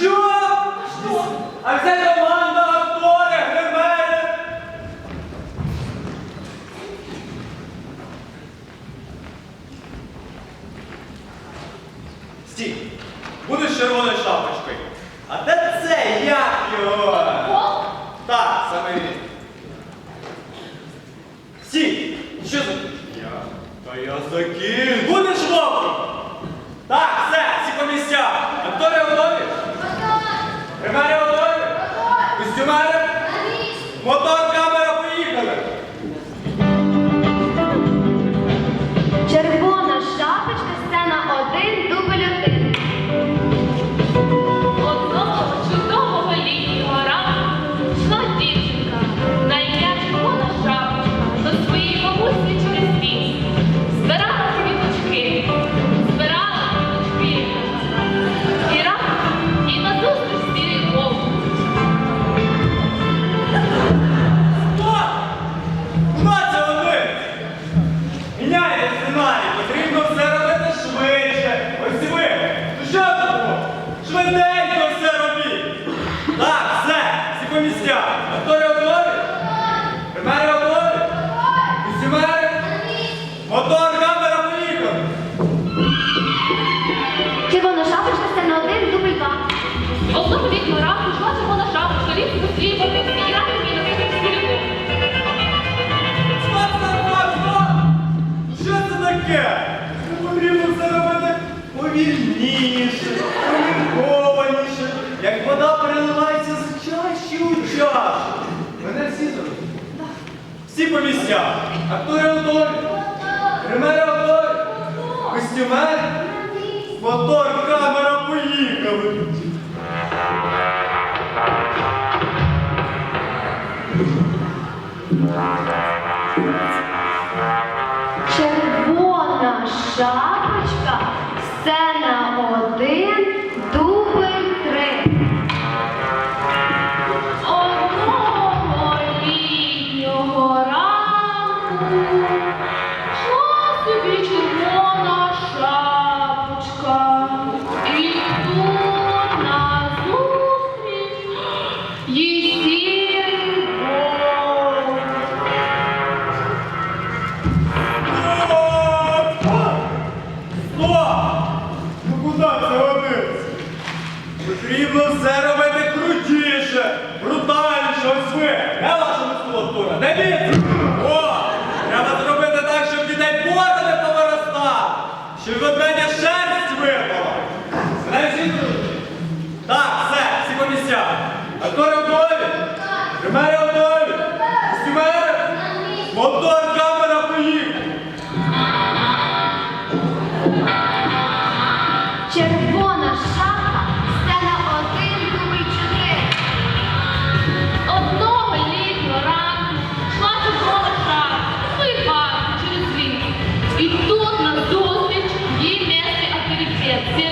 Що? Що? А це команда актори, гримери. Стій, будеш червоною шапочкою. А де це як його? Так, саме він. Стій, що за... Я. Та я за. Будеш вовком? Так, все! Стоп! Що це таке? Потрібно все робити повільніше, поміркованіше, як вода переливається з чаші чашу. Мене всі? Всі по місцях. Актори готові. Примери готові. Костюмер. Мотор, Шапочка, сцена один, дубль три. Одного літнього ранку йшла собі червона Потрібно все робити крутіше, брутальніше, ось ви. Не ваша мускулатура? не біцепс? О! Треба зробити так, щоб дітей бороди не повиростали, щоб від мене шерсть випала. Так, все, всі по місцях. Актори готові? 姐